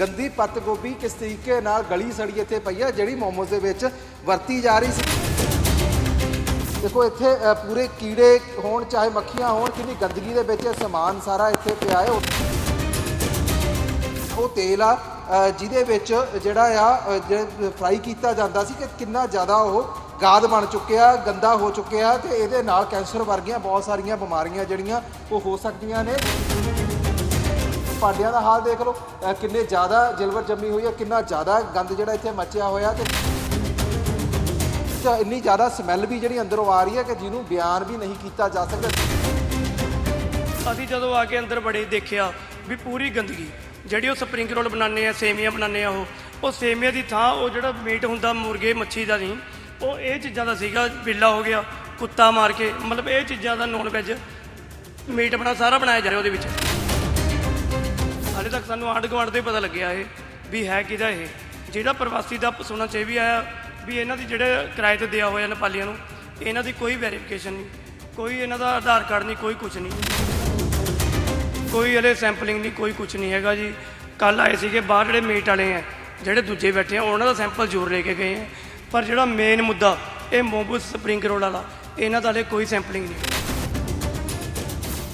ਗੰਦੀ ਪੱਤ ਗੋਭੀ ਕਿਸ ਤਰੀਕੇ ਨਾਲ ਗਲੀ ਸੜੀ ਇੱਥੇ ਪਈ ਆ ਜਿਹੜੀ ਮੋਮੋਸ ਦੇ ਵਿੱਚ ਵਰਤੀ ਜਾ ਰਹੀ ਸੀ। ਦੇਖੋ ਇੱਥੇ ਅ, ਪੂਰੇ ਕੀੜੇ ਹੋਣ ਚਾਹੇ ਮੱਖੀਆਂ ਹੋਣ ਕਿੰਨੀ ਗੰਦਗੀ ਦੇ ਵਿੱਚ ਇਹ ਸਮਾਨ ਸਾਰਾ ਇੱਥੇ ਪਿਆ ਹੈ। ਉਹ ਤੇਲ ਆ ਅ, ਜਿਹਦੇ ਵਿੱਚ ਜਿਹੜਾ ਆ ਫਰਾਈ ਕੀਤਾ ਜਾਂਦਾ ਸੀ ਕਿ ਕਿੰਨਾ ਜ਼ਿਆਦਾ ਉਹ ਗਾਦ ਬਣ ਚੁੱਕਿਆ ਗੰਦਾ ਹੋ ਚੁੱਕਿਆ ਤੇ ਇਹਦੇ ਨਾਲ ਕੈਂਸਰ ਵਰਗੀਆਂ ਬਹੁਤ ਸਾਰੀਆਂ ਬਿਮਾਰੀਆਂ ਜਿਹੜੀਆਂ ਉਹ ਹੋ ਸਕਦੀਆਂ ਨੇ। ਭਾਂਡਿਆਂ ਦਾ ਹਾਲ ਦੇਖ ਲਓ। ਅ, ਕਿੰਨੇ ਜ਼ਿਆਦਾ ਜਿਲਵਰ ਜੰਮੀ ਹੋਈ ਹੈ ਕਿੰਨਾ ਜ਼ਿਆਦਾ ਗੰਦ ਜਿਹੜਾ ਇੱਥੇ ਮੱਚਿਆ ਹੋਇਆ ਤੇ ਤੇ ਇੰਨੀ ਜ਼ਿਆਦਾ ਸਮੈਲ ਵੀ ਜਿਹੜੀ ਅੰਦਰੋਂ ਆ ਰਹੀ ਹੈ ਕਿ ਜਿਹਨੂੰ ਬਿਆਨ ਵੀ ਨਹੀਂ ਕੀਤਾ ਜਾ ਸਕਦਾ। ਅਸੀਂ ਜਦੋਂ ਆ ਕੇ ਅੰਦਰ ਬੜੇ ਦੇਖਿਆ ਵੀ ਪੂਰੀ ਗੰਦਗੀ ਜਿਹੜੀ ਉਹ ਸਪਰਿੰਗ ਰੋਲ ਬਣਾਉਂਦੇ ਆ ਸੇਮੀਆਂ ਬਣਾਉਂਦੇ ਆ ਉਹ ਉਹ ਸੇਮੀਆਂ ਦੀ ਥਾਂ ਉਹ ਜਿਹੜਾ ਮੀਟ ਹੁੰਦਾ ਮੁਰਗੇ ਮੱਛੀ ਦਾ ਨਹੀਂ ਉਹ ਇਹ ਚੀਜ਼ਾਂ ਦਾ ਸੀਗਾ ਬਿੱਲਾ ਹੋ ਗਿਆ ਕੁੱਤਾ ਮਾਰ ਕੇ ਮਤਲਬ ਇਹ ਚੀਜ਼ਾਂ ਦਾ ਨੌਨ ਵੈਜ ਮੀਟ ਬਣਾ ਸਾਰਾ ਬਣਾਇਆ ਜਾ ਰਿਹਾ ਉਹਦੇ ਵਿੱਚ। ਹਾਲੇ ਤੱਕ ਸਾਨੂੰ ਆਂਢ ਗੁਆਂਢ ਤੋਂ ਹੀ ਪਤਾ ਲੱਗਿਆ ਇਹ ਵੀ ਹੈ ਕਿਹਦਾ ਇਹ। ਜਿਹੜਾ ਪ੍ਰਵਾਸੀ ਦਾ ਸੁਣਨਾ ਇਹ ਵੀ ਆਇਆ ਵੀ ਇਹਨਾਂ ਦੀ ਜਿਹੜੇ ਕਿਰਾਏ ਤੇ ਦਿਆ ਹੋਇਆ ਨੇਪਾਲੀਆਂ ਨੂੰ, ਇਹਨਾਂ ਦੀ ਕੋਈ ਵੈਰੀਫਿਕੇਸ਼ਨ ਨਹੀਂ, ਕੋਈ ਇਹਨਾਂ ਦਾ ਆਧਾਰ ਕਾਰਡ ਨਹੀਂ, ਕੋਈ ਕੁਝ ਨਹੀਂ। ਕੋਈ ਹਲੇ ਸੈਂਪਲਿੰਗ ਨਹੀਂ, ਕੋਈ ਕੁਝ ਨਹੀਂ ਹੈਗਾ ਜੀ। ਕੱਲ ਆਏ ਸੀਗੇ, ਬਾਹਰ ਜਿਹੜੇ ਮੀਟ ਵਾਲੇ ਆ, ਜਿਹੜੇ ਦੂਜੇ ਬੈਠੇ ਆ, ਉਹਨਾਂ ਦਾ ਸੈਂਪਲ ਜ਼ਰੂਰ ਲੈ ਕੇ ਗਏ ਆ। ਪਰ ਜਿਹੜਾ ਮੇਨ ਮੁੱਦਾ, ਇਹ ਮੋਬੂ ਸਪਰਿੰਗ ਰੋਡ ਵਾਲਾ, ਇਹਨਾਂ ਦਾ ਹਲੇ ਕੋਈ ਸੈਂਪਲਿੰਗ ਨਹੀਂ।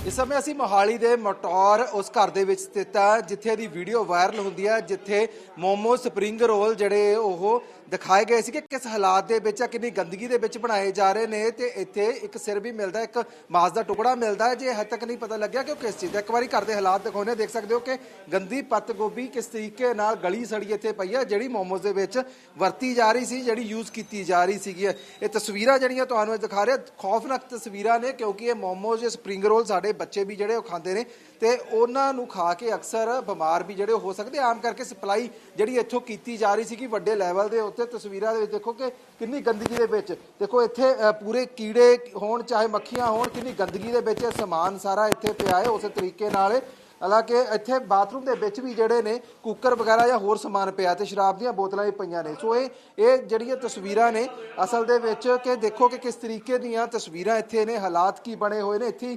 ਇਸ ਸਮੇਂ ਅਸੀਂ ਮੋਹਾਲੀ ਦੇ ਮਟੌਰ ਉਸ ਘਰ ਦੇ ਵਿੱਚ ਸਥਿਤ ਆ ਜਿੱਥੇ ਦੀ ਵੀਡੀਓ ਵਾਇਰਲ ਹੁੰਦੀ ਹੈ, ਜਿੱਥੇ ਮੋਮੋ ਸਪਰਿੰਗ ਰੋਲ ਜਿਹੜੇ ਉਹ ਦਿਖਾਏ ਗਏ ਸੀ ਕਿ ਕਿਸ ਹਾਲਾਤ ਦੇ ਵਿੱਚ ਆ, ਕਿੰਨੀ ਗੰਦਗੀ ਦੇ ਵਿੱਚ ਬਣਾਏ ਜਾ ਰਹੇ ਨੇ ਤੇ ਇੱਥੇ ਇੱਕ ਸਿਰ ਵੀ ਮਿਲਦਾ, ਇੱਕ ਮਾਸ ਦਾ ਟੁਕੜਾ ਮਿਲਦਾ ਹੈ। ਜੇ ਹੱਦ ਤੱਕ ਨਹੀਂ ਪਤਾ ਲੱਗਿਆ ਕਿ ਉਹ ਕਿਸ ਚੀਜ਼ ਦਾ, ਇੱਕ ਵਾਰੀ ਘਰ ਦੇ ਹਾਲਾਤ ਦਿਖਾਉਣੇ ਦੇਖ ਸਕਦੇ ਹੋ ਕਿ ਗੰਦੀ ਪੱਤ ਗੋਭੀ ਕਿਸ ਤਰੀਕੇ ਨਾਲ ਗਲੀ ਸੜੀ ਇੱਥੇ ਪਈ ਹੈ, ਜਿਹੜੀ ਮੋਮੋਜ਼ ਦੇ ਵਿੱਚ ਵਰਤੀ ਜਾ ਰਹੀ ਸੀ, ਜਿਹੜੀ ਯੂਜ਼ ਕੀਤੀ ਜਾ ਰਹੀ ਸੀਗੀ ਇਹ ਤਸਵੀਰਾਂ ਜਿਹੜੀਆਂ ਤੁਹਾਨੂੰ ਇਹ ਦਿਖਾ ਰਿਹਾ, ਖੌਫਨਾਕ ਤਸਵੀਰਾਂ ਨੇ, ਕਿਉਂਕਿ ਇਹ ਮੋਮੋਜ਼ ਜਾਂ ਸਪਰਿੰਗ ਰੋਲ ਸਾਡੇ ਬੱਚੇ ਵੀ ਜਿਹੜੇ ਉਹ ਖਾਂਦੇ ਨੇ ਤੇ ਉਹਨਾਂ ਨੂੰ ਖਾ ਕੇ ਅਕਸਰ ਬਿਮਾਰ ਵੀ ਜਿਹੜੇ ਹੋ ਸਕਦੇ ਆਮ ਕਰਕੇ ਸਪਲਾਈ ਜਿਹੜੀ ਇੱਥੋਂ ਕੀਤੀ ਜਾ ਰਹੀ ਸੀ ਕਿ ਵੱਡੇ ਲੈਵਲ ਦੇ ਉੱਤੇ ਤਸਵੀਰਾਂ ਦੇ ਵਿੱਚ ਦੇਖੋ ਕਿ ਕਿੰਨੀ ਗੰਦਗੀ ਦੇ ਵਿੱਚ। ਦੇਖੋ ਇੱਥੇ ਪੂਰੇ ਕੀੜੇ ਹੋਣ, ਚਾਹੇ ਮੱਖੀਆਂ ਹੋਣ, ਕਿੰਨੀ ਗੰਦਗੀ ਦੇ ਵਿੱਚ ਸਮਾਨ ਸਾਰਾ ਇੱਥੇ ਪਿਆ ਹੈ ਉਸੇ ਤਰੀਕੇ ਨਾਲ। ਹਾਲਾਂਕਿ ਇੱਥੇ ਬਾਥਰੂਮ ਦੇ ਵਿੱਚ ਵੀ ਜਿਹੜੇ ਨੇ, ਕੁੱਕਰ ਵਗੈਰਾ ਜਾਂ ਹੋਰ ਸਮਾਨ ਪਿਆ ਤੇ ਸ਼ਰਾਬ ਦੀਆਂ ਬੋਤਲਾਂ ਵੀ ਪਈਆਂ ਨੇ। ਸੋ ਇਹ ਇਹ ਜਿਹੜੀਆਂ ਤਸਵੀਰਾਂ ਨੇ, ਅਸਲ ਦੇ ਵਿੱਚ ਕਿ ਦੇਖੋ ਕਿ ਕਿਸ ਤਰੀਕੇ ਦੀਆਂ ਤਸਵੀਰਾਂ ਇੱਥੇ ਨੇ, ਹਾਲਾਤ ਕੀ ਬਣੇ ਹੋਏ ਨੇ। ਇੱਥੇ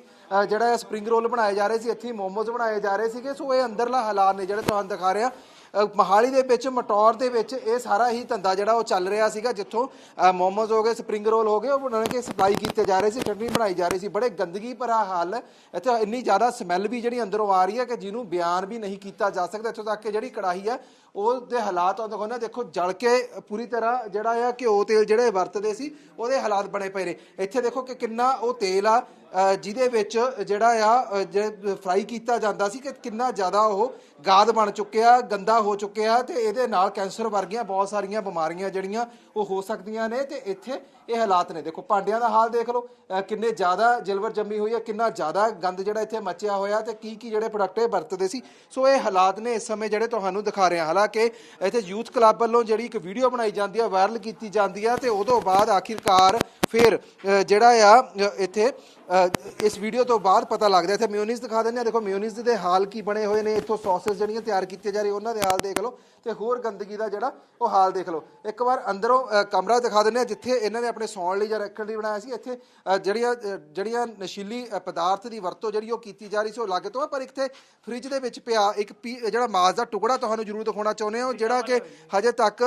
ਜਿਹੜਾ ਸਪਰਿੰਗ ਰੋਲ ਬਣਾਏ ਜਾ ਰਹੇ ਸੀ, ਇੱਥੇ ਮੋਮੋਜ਼ ਬਣਾਏ ਜਾ ਰਹੇ ਸੀਗੇ। ਸੋ ਇਹ ਅੰਦਰਲਾ ਹਾਲਾਤ ਨੇ ਜਿਹੜੇ ਤੁਹਾਨੂੰ ਦਿਖਾ ਰਿਹਾ। ਮਹਾਲੀ ਦੇ ਵਿੱਚ ਮਟੌਰ ਦੇ ਵਿੱਚ ਇਹ ਸਾਰਾ ਹੀ ਧੰਦਾ ਜਿਹੜਾ ਉਹ ਚੱਲ ਰਿਹਾ ਸੀਗਾ ਜਿੱਥੋਂ ਅ, ਮੋਮੋਜ਼ ਹੋ ਗਏ ਸਪਰਿੰਗ ਰੋਲ ਹੋ ਗਏ ਉਹ ਬਣਾ ਕੇ ਸਪਲਾਈ ਕੀਤੇ ਜਾ ਰਹੇ ਸੀ ਚਟਨੀ ਬਣਾਈ ਜਾ ਰਹੀ ਸੀ। ਬੜੇ ਗੰਦਗੀ ਭਰਾ ਹਾਲ ਇੱਥੇ ਇੰਨੀ ਜ਼ਿਆਦਾ ਸਮੈਲ ਵੀ ਜਿਹੜੀ ਅੰਦਰੋਂ ਆ ਰਹੀ ਹੈ ਕਿ ਜਿਹਨੂੰ ਬਿਆਨ ਵੀ ਨਹੀਂ ਕੀਤਾ ਜਾ ਸਕਦਾ। ਇੱਥੋਂ ਤੱਕ ਕਿ ਜਿਹੜੀ ਕੜਾਹੀ ਹੈ ਉਹਦੇ ਹਾਲਾਤ ਉਹ ਦੇਖੋ ਨਾ ਦੇਖੋ ਜਲ ਕੇ ਪੂਰੀ ਤਰ੍ਹਾਂ ਜਿਹੜਾ ਆ ਘਿਓ ਤੇਲ ਜਿਹੜੇ ਵਰਤਦੇ ਸੀ ਉਹਦੇ ਹਾਲਾਤ ਬਣੇ ਪਏ ਨੇ। ਇੱਥੇ ਦੇਖੋ ਕਿ ਕਿੰਨਾ ਉਹ ਤੇਲ ਆ ਜਿਹਦੇ ਵਿੱਚ ਜਿਹੜਾ ਆ ਫਰਾਈ ਕੀਤਾ ਜਾਂਦਾ ਸੀ ਕਿ ਕਿੰਨਾ ਜ਼ਿਆਦਾ ਉਹ ਗਾਦ ਬਣ ਚੁੱਕਿਆ, ਗੰਦਾ ਹੋ ਚੁੱਕਿਆ ਤੇ ਇਹਦੇ ਨਾਲ ਕੈਂਸਰ ਵਰਗੀਆਂ ਬਹੁਤ ਸਾਰੀਆਂ ਬਿਮਾਰੀਆਂ ਜਿਹੜੀਆਂ ਉਹ ਹੋ ਸਕਦੀਆਂ ਨੇ ਤੇ ਇੱਥੇ ਇਹ ਹਾਲਾਤ ਨੇ। ਦੇਖੋ, ਭਾਂਡਿਆਂ ਦਾ ਹਾਲ ਦੇਖ ਲਓ ਕਿੰਨੇ ਜ਼ਿਆਦਾ ਜਿਲਵਰ ਜੰਮੀ ਹੋਈ ਹੈ, ਕਿੰਨਾ ਜ਼ਿਆਦਾ ਗੰਦ ਜਿਹੜਾ ਇੱਥੇ ਮੱਚਿਆ ਹੋਇਆ ਤੇ ਕੀ ਕੀ ਜਿਹੜੇ ਪ੍ਰੋਡਕਟ ਇਹ ਵਰਤਦੇ ਸੀ। ਸੋ ਇਹ ਹਾਲਾਤ ਨੇ ਇਸ ਸਮੇਂ ਜਿਹੜੇ ਤੁਹਾਨੂੰ ਦਿਖਾ ਰਹੇ। ਹਾਂ ਹਾਲਾਂਕਿ ਇੱਥੇ ਯੂਥ ਕਲੱਬ ਵੱਲੋਂ ਜਿਹੜੀ ਇੱਕ ਵੀਡੀਓ ਬਣਾਈ ਜਾਂਦੀ ਹੈ ਵਾਇਰਲ ਕੀਤੀ ਜਾਂਦੀ ਹੈ ਤੇ ਉਦੋਂ ਬਾਅਦ ਆਖਿਰਕਾਰ ਫਿਰ ਜਿਹੜਾ ਆ ਇੱਥੇ ਇਸ ਵੀਡੀਓ ਤੋਂ ਬਾਅਦ ਪਤਾ ਲੱਗਦਾ, ਇੱਥੇ ਮਿਓਨੀਜ਼ ਦਿਖਾ ਦਿੰਦੇ ਆ। ਦੇਖੋ ਮਿਓਨੀਜ਼ ਦੇ ਹਾਲ ਕੀ ਬਣੇ ਹੋਏ ਨੇ, ਇੱਥੋਂ ਸੌਸਸ ਜਿਹੜੀਆਂ ਤਿਆਰ ਕੀਤੀਆਂ ਜਾ ਰਹੀਆਂ, ਉਹਨਾਂ ਦੇ ਹਾਲ ਦੇਖ ਲਓ ਤੇ ਹੋਰ ਗੰਦਗੀ ਦਾ ਜਿਹੜਾ ਉਹ ਹਾਲ ਦੇਖ ਲਓ। ਇੱਕ ਵਾਰ ਅੰਦਰੋਂ ਕਮਰਾ ਦਿਖਾ ਦਿੰਦੇ ਆ, ਜਿੱਥੇ ਇਹਨਾਂ ਨੇ ਆਪਣੇ ਸੌਣ ਲਈ ਜਾਂ ਰੱਖਣ ਲਈ ਬਣਾਇਆ ਸੀ। ਇੱਥੇ ਜਿਹੜੀਆਂ ਜਿਹੜੀਆਂ ਨਸ਼ੀਲੀ ਪਦਾਰਥ ਦੀ ਵਰਤੋਂ ਜਿਹੜੀ ਉਹ ਕੀਤੀ ਜਾ ਰਹੀ ਸੀ, ਉਹ ਅਲੱਗ ਤੋਂ ਆ। ਪਰ ਇੱਥੇ ਫ੍ਰਿਜ ਦੇ ਵਿੱਚ ਪਿਆ ਇੱਕ ਪੀ- ਜਿਹੜਾ ਮਾਸ ਦਾ ਟੁਕੜਾ ਤੁਹਾਨੂੰ ਜ਼ਰੂਰ ਦਿਖਾਉਣਾ ਚਾਹੁੰਦੇ ਹਾਂ, ਜਿਹੜਾ ਕਿ ਹਜੇ ਤੱਕ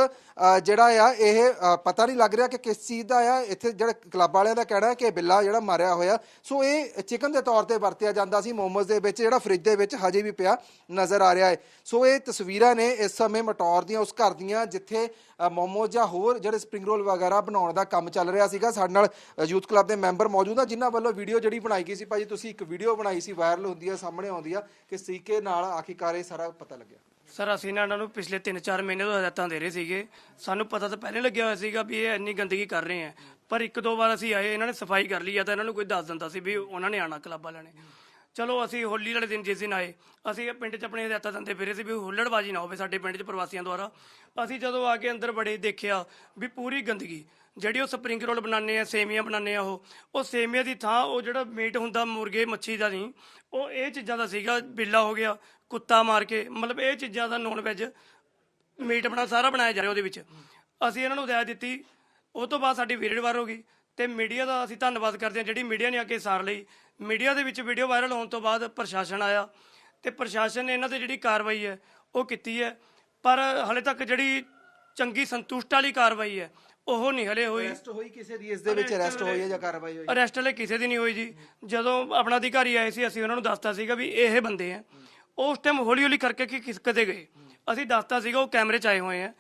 ਜਿਹੜਾ ਆ, ਇਹ ਪਤਾ ਨਹੀਂ ਲੱਗ ਰਿਹਾ ਕਿ ਕਿਸ ਚੀਜ਼ ਦਾ ਆ। ਇੱਥੇ ਜਿਹੜਾ ਕਲੱਬ ਵਾਲਿਆਂ ਦਾ ਕਹਿਣਾ ਹੈ ਕਿ ਬਿੱਲਾ ਜਿਹੜਾ ਮਾਰਿਆ ਹੋਇਆ, ਸੋ ਇਹ ਚਿਕਨ ਦੇ ਤੌਰ ਤੇ ਵਰਤਿਆ ਜਾਂਦਾ ਸੀ, ਮੋਮੋਸ ਦੇ ਵਿੱਚ, ਜਿਹੜਾ ਫ੍ਰਿਜ ਦੇ ਵਿੱਚ ਹਜੇ ਵੀ ਪਿਆ ਨਜ਼ਰ ਆ ਰਿਹਾ ਹੈ। ਸੋ ਇਹ ਤਸਵੀਰਾਂ ਨੇ ਇਸ ਸਮੇਂ ਮਟੌਰ ਦੀਆਂ, ਉਸ ਘਰ ਦੀਆਂ, ਜਿੱਥੇ ਮੋਮੋਸ ਜਾਂ ਹੋਰ ਜਿਹੜੇ ਸਪਰਿੰਗ ਰੋਲ ਵਗੈਰਾ ਬਣਾਉਣ ਦਾ ਕੰਮ ਚੱਲ ਰਿਹਾ ਸੀਗਾ। ਸਾਡੇ ਨਾਲ ਯੂਥ ਕਲੱਬ ਦੇ ਮੈਂਬਰ ਮੌਜੂਦ ਆ, ਜਿਨ੍ਹਾਂ ਵੱਲੋਂ ਵੀਡੀਓ ਜਿਹੜੀ ਬਣਾਈ ਗਈ ਸੀ। ਭਾਜੀ, ਤੁਸੀਂ ਇੱਕ ਵੀਡੀਓ ਬਣਾਈ ਸੀ, ਵਾਇਰਲ ਹੁੰਦੀ ਆ, ਸਾਹਮਣੇ ਆਉਂਦੀ ਆ, ਕਿਸ ਤਰੀਕੇ ਨਾਲ ਆਖਿਰਕਾਰ ਇਹ ਸਾਰਾ ਪਤਾ ਲੱਗਿਆ? ਸਰ, ਅਸੀਂ ਨਾ ਇਹਨਾਂ ਨੂੰ ਪਿਛਲੇ 3-4 ਮਹੀਨੇ ਤੋਂ ਹਦਾਇਤਾਂ ਦੇ ਰਹੇ ਸੀਗੇ। ਸਾਨੂੰ ਪਤਾ ਤਾਂ ਪਹਿਲੇ ਲੱਗਿਆ ਹੋਇਆ ਸੀਗਾ ਵੀ ਇਹ ਇੰਨੀ ਗੰਦਗੀ ਕਰ ਰਹੇ ਆ। ਪਰ ਇੱਕ ਦੋ ਵਾਰ ਅਸੀਂ ਆਏ, ਇਹਨਾਂ ਨੇ ਸਫ਼ਾਈ ਕਰ ਲਈ ਆ ਤਾਂ ਇਹਨਾਂ ਨੂੰ ਕੋਈ ਦੱਸ ਦਿੰਦਾ ਸੀ ਵੀ ਉਹਨਾਂ ਨੇ ਆਣਾ ਕਲੱਬ ਵਾਲਿਆਂ ਨੇ। ਚਲੋ ਅਸੀਂ ਹੋਲੀ ਵਾਲੇ ਦਿਨ ਜਿਸ ਦਿਨ ਆਏ, ਅਸੀਂ ਇਹ ਪਿੰਡ 'ਚ ਆਪਣੇ ਹਦਾਇਤਾਂ ਦਿੰਦੇ ਫਿਰੇ ਸੀ ਵੀ ਹੁੱਲੜਬਾਜੀ ਨਾ ਹੋਵੇ ਸਾਡੇ ਪਿੰਡ 'ਚ ਪ੍ਰਵਾਸੀਆਂ ਦੁਆਰਾ। ਅਸੀਂ ਜਦੋਂ ਆ ਕੇ ਅੰਦਰ ਬੜੇ ਦੇਖਿਆ ਵੀ ਪੂਰੀ ਗੰਦਗੀ, ਜਿਹੜੀ ਉਹ ਸਪਰਿੰਗ ਰੋਲ ਬਣਾਉਂਦੇ ਆ, ਸੇਮੀਆਂ ਬਣਾਉਂਦੇ ਆ ਉਹ ਉਹ ਸੇਮੀਆਂ ਦੀ ਥਾਂ, ਉਹ ਜਿਹੜਾ ਮੀਟ ਹੁੰਦਾ ਮੁਰਗੇ, ਮੱਛੀ ਦਾ ਨਹੀਂ, ਉਹ ਇਹ ਚੀਜ਼ਾਂ ਦਾ ਸੀਗਾ, ਬਿੱਲਾ ਹੋ ਗਿਆ, ਕੁੱਤਾ ਮਾਰ ਕੇ, ਮਤਲਬ ਇਹ ਚੀਜ਼ਾਂ ਦਾ ਨੌਨ ਵੈਜ ਮੀਟ ਬਣਾ, ਸਾਰਾ ਬਣਾਇਆ ਜਾ ਰਿਹਾ ਉਹਦੇ ਵਿੱਚ। ਅਸੀਂ ਇਹਨਾਂ ਨੂੰ ਹਦਾਇਤ ਦਿੱਤੀ ਉਹ ਤੋਂ ਬਾਅਦ ਸਾਡੀ ਵੀਡੀਓ ਵਾਇਰਲ ਹੋ ਗਈ ਤੇ ਮੀਡੀਆ ਦਾ ਅਸੀਂ ਧੰਨਵਾਦ ਕਰਦੇ ਹਾਂ ਜਿਹੜੀ ਮੀਡੀਆ ਨੇ ਆ ਕੇ ਸਾਰ ਲਈ। ਮੀਡੀਆ ਦੇ ਵਿੱਚ ਵੀਡੀਓ ਵਾਇਰਲ ਹੋਣ ਤੋਂ ਬਾਅਦ ਪ੍ਰਸ਼ਾਸਨ ਆਇਆ ਤੇ ਪ੍ਰਸ਼ਾਸਨ ਨੇ ਇਹਨਾਂ ਤੇ ਜਿਹੜੀ ਕਾਰਵਾਈ ਹੈ ਉਹ ਕੀਤੀ ਹੈ। ਪਰ ਹਲੇ ਤੱਕ ਜਿਹੜੀ ਚੰਗੀ ਸੰਤੁਸ਼ਟ ਵਾਲੀ ਕਾਰਵਾਈ ਹੈ ਉਹ ਨਹੀਂ ਹਲੇ ਹੋਈ। ਅਰੈਸਟ ਹੋਈ ਕਿਸੇ ਦੀ? ਇਸ ਦੇ ਵਿੱਚ ਅਰੈਸਟ ਹੋਈ ਹੈ ਜਾਂ ਕਾਰਵਾਈ ਹੋਈ? ਅਰੈਸਟ ਹਲੇ ਕਿਸੇ ਦੀ ਨਹੀਂ ਹੋਈ ਜੀ। ਜਦੋਂ ਆਪਣਾ ਅਧਿਕਾਰੀ ਆਏ ਸੀ ਅਸੀਂ ਉਹਨਾਂ ਨੂੰ ਦੱਸਤਾ ਸੀਗਾ ਵੀ ਇਹ ਬੰਦੇ ਆ ਉਸ ਟਾਈਮ ਹੌਲੀ ਹੌਲੀ ਕਰਕੇ ਕਿ ਕਿਸ ਕਦੇ ਗਏ। ਅਸੀਂ ਦੱਸਤਾ ਸੀਗਾ ਉਹ ਕੈਮਰੇ 'ਚ ਆਏ ਹੋਏ ਆ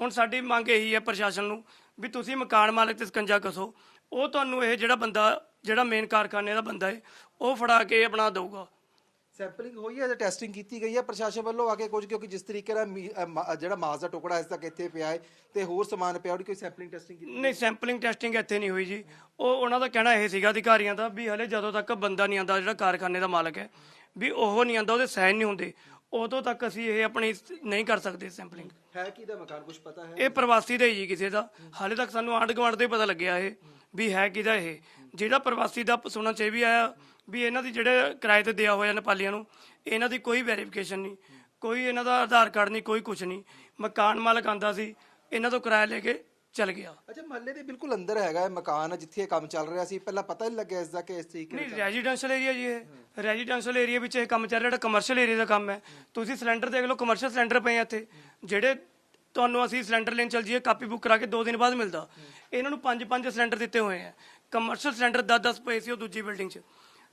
ਹੁਣ ਸਾਡੀ ਮੰਗ ਇਹੀ ਹੈ ਪ੍ਰਸ਼ਾਸਨ ਨੂੰ ਵੀ ਤੁਸੀਂ ਮਕਾਨ ਮਾਲਕ ਤੇ ਸਕੰਜਾ ਕਸੋ ਉਹ ਤੁਹਾਨੂੰ ਇਹ ਜਿਹੜਾ ਬੰਦਾ ਜਿਹੜਾ ਮੇਨ ਕਾਰਖਾਨੇ ਦਾ ਬੰਦਾ ਹੈ ਉਹ ਫੜਾ ਕੇ ਆਪਣਾ ਦਊਗਾ। ਸੈਂਪਲਿੰਗ ਹੋਈ ਹੈ ਜਾਂ ਟੈਸਟਿੰਗ ਕੀਤੀ ਗਈ ਹੈ ਪ੍ਰਸ਼ਾਸਨ ਵੱਲੋਂ ਆ ਕੇ ਕੁਝ ਕਿਉਂਕਿ ਜਿਸ ਤਰੀਕੇ ਨਾਲ ਮੀ- ਅ, ਮਾ- ਜਿਹੜਾ ਮਾਸ ਦਾ ਟੁਕੜਾ ਇਸ ਤੱਕ ਇੱਥੇ ਪਿਆ ਹੈ ਤੇ ਹੋਰ ਸਮਾਨ ਪਿਆ ਉਹਦੀ ਕੋਈ ਸੈਂਪਲਿੰਗ ਟੈਸਟਿੰਗ ਕੀਤੀ ਨਹੀਂ ਸੈਂਪਲਿੰਗ ਟੈਸਟਿੰਗ ਇੱਥੇ ਨਹੀਂ ਹੋਈ ਜੀ। ਉਹ ਉਹਨਾਂ ਦਾ ਕਹਿਣਾ ਇਹ ਸੀਗਾ ਅਧਿਕਾਰੀਆਂ ਦਾ ਵੀ ਹਲੇ ਜਦੋਂ ਤੱਕ ਬੰਦਾ ਨਹੀਂ ਆਂਦਾ ਜਿਹੜਾ ਕਾਰਖਾਨੇ ਦਾ ਮਾਲਕ ਹੈ ਵੀ ਉਹ ਨਹੀਂ ਆਂਦਾ ਉਹਦੇ ਸਾਈਨ ਨਹੀਂ ਹੁੰਦੇ। ਉਦੋਂ ਤੱਕ ਅਸੀਂ ਇਹ ਆਪਣੀ ਨਹੀਂ ਕਰ ਸਕਦੇ ਸੈਂਪਲਿੰਗ ਹੈ ਕਿਹਦਾ ਮਕਾਨ ਕੁਝ ਪਤਾ ਹੈ? ਇਹ ਪ੍ਰਵਾਸੀ ਦਾ ਹੀ ਜੀ ਕਿਸੇ ਦਾ। ਹਾਲੇ ਤੱਕ ਸਾਨੂੰ ਆਂਢ ਗੁਆਂਢ ਹੀ ਪਤਾ ਲੱਗਿਆ ਇਹ ਵੀ ਹੈ ਕਿਹਦਾ ਇਹ। ਜਿਹੜਾ ਪ੍ਰਵਾਸੀ ਦਾ ਸੁਣਨ ਚ ਇਹ ਵੀ ਆਇਆ ਵੀ ਇਹਨਾਂ ਦੀ ਜਿਹੜੇ ਕਿਰਾਏ ਤੇ ਦਿਆ ਹੋਇਆ ਨੇਪਾਲੀਆਂ ਨੂੰ ਇਹਨਾਂ ਦੀ ਕੋਈ ਵੈਰੀਫਿਕੇਸ਼ਨ ਨਹੀਂ। ਕੋਈ ਇਹਨਾਂ ਦਾ ਆਧਾਰ ਕਾਰਡ ਨਹੀਂ ਕੋਈ ਕੁਝ ਨਹੀਂ। ਮਕਾਨ ਮਾਲਕ ਆਂਦਾ ਸੀ ਇਹਨਾਂ ਤੋਂ ਕਿਰਾਇਆ ਲੈ ਕੇ ਚਲ ਗਿਆ। ਅੱਛਾ ਮਹੱਲੇ ਦੇ ਬਿਲਕੁਲ ਅੰਦਰ ਹੈਗਾ ਇਹ ਮਕਾਨ ਜਿੱਥੇ ਇਹ ਕੰਮ ਚੱਲ ਰਿਹਾ ਸੀ। ਪਹਿਲਾਂ ਪਤਾ ਨਹੀਂ ਲੱਗਿਆ ਇਸ ਦਾ ਕਿ ਇਸ ਤਰੀਕੇ ਨਹੀਂ ਰੈਜ਼ੀਡੈਂਸ਼ੀਅਲ ਏਰੀਆ ਜੀ ਇਹ। ਰੈਜ਼ੀਡੈਂਸ਼ੀਅਲ ਏਰੀਆ ਵਿੱਚ ਇਹ ਕੰਮ ਚੱਲ ਰਿਹਾ ਕਮਰਸ਼ੀਅਲ ਏਰੀਆ ਦਾ ਕੰਮ ਹੈ। ਤੁਸੀਂ ਸਿਲੰਡਰ ਦੇਖ ਲਓ ਕਮਰਸ਼ੀਅਲ ਸਿਲੰਡਰ ਪਏ ਆ ਇੱਥੇ। ਜਿਹੜੇ ਤੁਹਾਨੂੰ ਅਸੀਂ ਸਿਲੰਡਰ ਲੈਣ ਚੱਲ ਜੀਏ ਕਾਪੀ ਬੁੱਕ ਕਰਾ ਕੇ 2 ਦਿਨ ਬਾਅਦ ਮਿਲਦਾ। ਇਹਨਾਂ ਨੂੰ ਪੰਜ ਪੰਜ ਸਿਲੰਡਰ ਦਿੱਤੇ ਹੋਏ ਆ। ਕਮਰਸ਼ੀਅਲ ਸਿਲੰਡਰ 10 10 ਪਏ ਸੀ ਉਹ ਦੂਜੀ ਬਿਲਡਿੰਗ 'ਚ।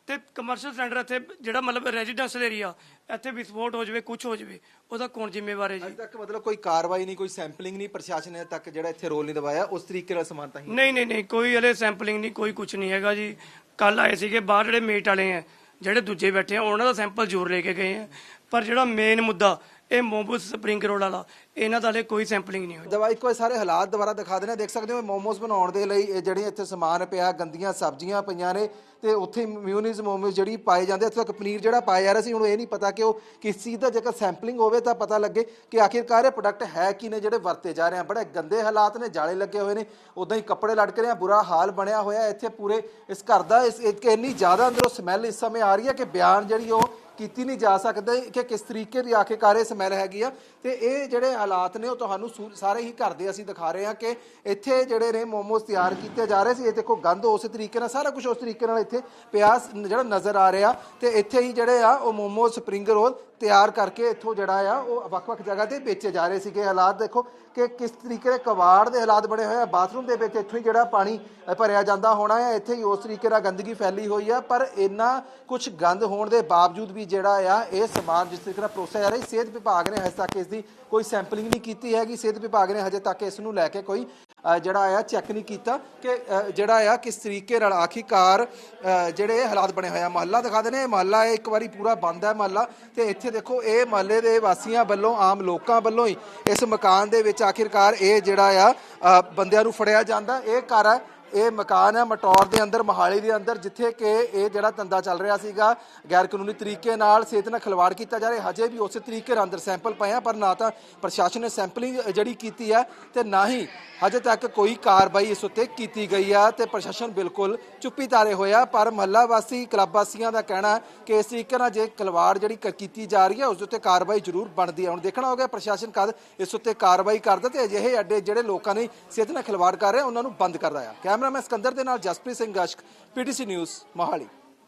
ਤੇ ਕਮਰਸ਼ੀਅਲ ਸਿਲੰਡਰ ਇੱਥੇ ਜਿਹੜਾ ਮਤਲਬ ਰੈਜ਼ੀਡੈਂਸ਼ੀਅਲ ਏਰੀਆ ਇੱਥੇ ਵਿਸਫੋਟ ਹੋ ਜਾਵੇ ਕੁਝ ਹੋ ਜਾਵੇ ਉਹਦਾ ਕੌਣ ਜ਼ਿੰਮੇਵਾਰ ਹੈ ਜੀ? ਅਜੇ ਤੱਕ ਮਤਲਬ ਕੋਈ ਕਾਰਵਾਈ ਨਹੀਂ ਕੋਈ ਸੈਂਪਲਿੰਗ ਨਹੀਂ ਪ੍ਰਸ਼ਾਸਨ ਨੇ ਤੱਕ ਜਿਹੜਾ ਇੱਥੇ ਰੋਲ ਨਹੀਂ ਦਵਾਇਆ ਉਸ ਤਰੀਕੇ ਨਾਲ ਸਮਾਨ ਤਾਂ ਹੀ ਨਹੀਂ ਨਹੀਂ ਨਹੀਂ ਕੋਈ ਹਲੇ ਸੈਂਪਲਿੰਗ ਨਹੀਂ ਕੋਈ ਕੁਝ ਨਹੀਂ ਹੈਗਾ ਜੀ। ਕੱਲ ਆਏ ਸੀਗੇ ਬਾਹਰ ਜਿਹੜੇ ਮੀਟ ਵਾਲੇ ਆ ਜਿਹੜੇ ਦੂਜੇ ਬੈਠੇ ਆ ਉਹਨਾਂ ਦਾ ਸੈਂਪਲ ਜ਼ਰੂਰ ਲੈ ਕੇ ਗਏ ਆ ਪਰ ਜਿਹੜਾ ਮੇਨ ਮੁੱਦਾ ਇਹ ਮੋਮੋਸ ਸਪਰਿੰਗ ਰੋਲ ਵਾਲਾ। ਇਹਨਾਂ ਦਾ ਹਲੇ ਕੋਈ ਸੈਂਪਲਿੰਗ ਨਹੀਂ ਹੋਈ ਦਵਾ ਇੱਕ ਵਾਰ ਸਾਰੇ ਹਾਲਾਤ ਦੁਬਾਰਾ ਦਿਖਾ ਦੇਣੇ ਦੇਖ ਸਕਦੇ ਹੋ ਮੋਮੋਸ ਬਣਾਉਣ ਦੇ ਲਈ ਇਹ ਜਿਹੜੇ ਇੱਥੇ ਸਮਾਨ ਪਿਆ, ਗੰਦੀਆਂ ਸਬਜ਼ੀਆਂ ਪਈਆਂ ਨੇ ਤੇ ਉੱਥੇ ਮਿਊਨੀਜ਼ ਮੋਮੋਸ ਜਿਹੜੀ ਪਾਏ ਜਾਂਦੇ ਇੱਥੇ ਤੱਕ ਪਨੀਰ ਜਿਹੜਾ ਪਾਇਆ ਜਾ ਰਿਹਾ ਸੀ, ਹੁਣ ਇਹ ਨਹੀਂ ਪਤਾ ਕਿ ਉਹ ਕਿਸ ਚੀਜ਼ ਦਾ ਜੇਕਰ ਸੈਂਪਲਿੰਗ ਹੋਵੇ ਤਾਂ ਪਤਾ ਲੱਗੇ ਕਿ ਆਖਿਰਕਾਰ ਇਹ ਪ੍ਰੋਡਕਟ ਹੈ ਕੀ ਨੇ, ਜਿਹੜੇ ਵਰਤੇ ਜਾ ਰਹੇ ਆ। ਬੜੇ ਗੰਦੇ ਹਾਲਾਤ ਨੇ, ਜਾਲੇ ਲੱਗੇ ਹੋਏ ਨੇ ਉਦਾਂ ਹੀ ਕੱਪੜੇ ਲਟਕ ਰਹੇ ਆ, ਬੁਰਾ ਹਾਲ ਬਣਿਆ ਹੋਇਆ ਇੱਥੇ ਪੂਰੇ ਇਸ ਘਰ ਦਾ। ਇਸ ਇੰਨੀ ਜ਼ਿਆਦਾ ਅੰਦਰੋਂ ਸਮੈਲ ਇਸ ਸਮੇਂ ਆ ਰਹੀ ਹੈ ਕਿ ਬਿਆਨ ਜਿਹੜੀ ਉਹ ਕੀਤੀ ਨਹੀਂ ਜਾ ਸਕਦਾ ਕਿ ਕਿਸ ਤਰੀਕੇ ਦੀ ਆਖਿਰਕਾਰ ਇਹ ਸਮੈਲ ਹੈਗੀ ਆ। ਤੇ ਇਹ ਜਿਹੜੇ ਹਾਲਾਤ ਨੇ ਉਹ ਤੁਹਾਨੂੰ ਸਾਰੇ ਹੀ ਘਰ ਦੇ ਅਸੀਂ ਦਿਖਾ ਰਹੇ ਹਾਂ ਕਿ ਇੱਥੇ ਜਿਹੜੇ ਨੇ ਮੋਮੋਸ ਤਿਆਰ ਕੀਤੇ ਜਾ ਰਹੇ ਸੀ। ਇਹ ਦੇਖੋ ਗੰਦ ਉਸੇ ਤਰੀਕੇ ਨਾਲ, ਸਾਰਾ ਕੁਝ ਉਸ ਤਰੀਕੇ ਨਾਲ ਇੱਥੇ ਪਿਆ ਜਿਹੜਾ ਨਜ਼ਰ ਆ ਰਿਹਾ। ਤੇ ਇੱਥੇ ਹੀ ਜਿਹੜੇ ਆ ਉਹ ਮੋਮੋਸ ਸਪਰਿੰਗ ਰੋਲ ਤਿਆਰ ਕਰਕੇ ਇੱਥੋਂ ਜਿਹੜਾ ਆ, ਉਹ ਵੱਖ-ਵੱਖ ਜਗ੍ਹਾ ਤੇ ਵੇਚੇ ਜਾ ਰਹੇ ਸੀਗੇ। ਹਾਲਾਤ ਦੇਖੋ ਕਿ ਕਿਸ ਤਰੀਕੇ ਦੇ ਕਵਾੜ ਦੇ ਹਾਲਾਤ ਬਣੇ ਹੋਏ ਆ। ਬਾਥਰੂਮ ਦੇ ਵਿੱਚ ਇੱਥੋਂ ਹੀ ਜਿਹੜਾ ਪਾਣੀ ਭਰਿਆ ਜਾਂਦਾ ਹੋਣਾ ਹੈ ਇੱਥੇ ਹੀ ਉਸ ਤਰੀਕੇ ਨਾਲ ਗੰਦਗੀ ਫੈਲੀ ਹੋਈ ਆ। ਪਰ ਇੰਨਾ ਕੁਝ ਗੰਦ ਹੋਣ ਦੇ ਬਾਵਜੂਦ ਵੀ ਜਿਹੜਾ ਆ, ਇਹ ਸਮਾਨ ਜਿਸ ਤਰੀਕੇ ਨਾਲ ਪਰੋਸਿਆ ਜਾ ਰਿਹਾ ਸਿਹਤ ਵਿਭਾਗ ਨੇ ਹਜੇ ਤੱਕ ਇਸ ਦੀ ਕੋਈ ਸੈਂਪਲਿੰਗ ਨਹੀਂ ਕੀਤੀ ਹੈਗੀ। ਸਿਹਤ ਵਿਭਾਗ ਨੇ ਹਜੇ ਤੱਕ ਇਸ ਨੂੰ ਲੈ ਕੇ ਕੋਈ ਜਿਹੜਾ ਆ, ਚੈੱਕ ਨਹੀਂ ਕੀਤਾ ਕਿ ਜਿਹੜਾ ਆ, ਕਿਸ ਤਰੀਕੇ ਨਾਲ ਆਖਿਰਕਾਰ ਜਿਹੜੇ ਹਾਲਾਤ ਬਣੇ ਹੋਏ ਆ। ਮਹੱਲਾ ਦਿਖਾ ਦੇਣੇ ਮਹੱਲਾ ਇੱਕ ਵਾਰੀ ਪੂਰਾ ਬੰਦ ਹੈ ਮਹੱਲਾ ਤੇ ਇੱਥੇ ਦੇਖੋ, ਇਹ ਮਹੱਲੇ ਦੇ ਵਾਸੀਆਂ ਵੱਲੋਂ, ਆਮ ਲੋਕਾਂ ਵੱਲੋਂ ਹੀ ਇਸ ਮਕਾਨ ਦੇ ਵਿੱਚ ਆਖਿਰਕਾਰ ਇਹ ਜਿਹੜਾ ਆ ਬੰਦਿਆਂ ਨੂੰ ਫੜਿਆ ਜਾਂਦਾ। ਇਹ ਘਰ ਹੈ ਇਹ ਮਕਾਨ ਹੈ, ਮਟੌਰ ਦੇ ਅੰਦਰ, ਮਹਾਲੀ ਦੇ ਅੰਦਰ, ਜਿੱਥੇ ਕਿ ਇਹ ਜਿਹੜਾ ਧੰਦਾ ਚੱਲ ਰਿਹਾ ਸੀਗਾ ਗੈਰ ਕਾਨੂੰਨੀ ਤਰੀਕੇ ਨਾਲ ਸਿਹਤ ਨਾਲ ਖਿਲਵਾੜ ਕੀਤਾ ਜਾ ਰਿਹਾ। ਹਜੇ ਵੀ ਉਸੇ ਤਰੀਕੇ ਨਾਲ ਅੰਦਰ ਸੈਂਪਲ ਪਏ ਆ, ਪਰ ਨਾ ਤਾਂ ਪ੍ਰਸ਼ਾਸਨ ਨੇ ਸੈਂਪਲਿੰਗ ਜਿਹੜੀ ਕੀਤੀ ਹੈ ਤੇ ਨਾ ਹੀ ਹਜੇ ਤੱਕ ਕੋਈ ਕਾਰਵਾਈ ਇਸ ਉੱਤੇ ਕੀਤੀ ਗਈ ਆ ਤੇ ਪ੍ਰਸ਼ਾਸਨ ਬਿਲਕੁਲ ਚੁੱਪੀ ਤਾਰੇ ਹੋਇਆ ਪਰ ਮਹੱਲਾ ਵਾਸੀ, ਕਲੱਬ ਵਾਸੀਆਂ ਦਾ ਕਹਿਣਾ ਕਿ ਇਸ ਤਰੀਕੇ ਨਾਲ ਜੇ ਖਿਲਵਾੜ ਜਿਹੜੀ ਕੀਤੀ ਜਾ ਰਹੀ ਹੈ ਉਸ ਉੱਤੇ ਕਾਰਵਾਈ ਜ਼ਰੂਰ ਬਣਦੀ ਹੈ ਹੁਣ ਦੇਖਣਾ ਹੋਗਾ ਪ੍ਰਸ਼ਾਸਨ ਕਦ ਇਸ ਉੱਤੇ ਕਾਰਵਾਈ ਕਰਦਾ ਤੇ ਅਜਿਹੇ ਅੱਡੇ ਜਿਹੜੇ ਲੋਕਾਂ ਨੇ ਸਿਹਤ ਨਾਲ ਖਿਲਵਾੜ ਕਰ ਰਹੇ ਉਹਨਾਂ ਨੂੰ ਬੰਦ ਕਰਦਾ ਆ। ਕੈਮਰਾਮੈਨ ਸਿਕੰਦਰ ਦੇ ਨਾਲ ਜਸਪ੍ਰੀਤ ਸਿੰਘ ਗਸ਼ਕ ਪੀਟੀਸੀ ਨਿਊਜ਼ ਮੋਹਾਲੀ।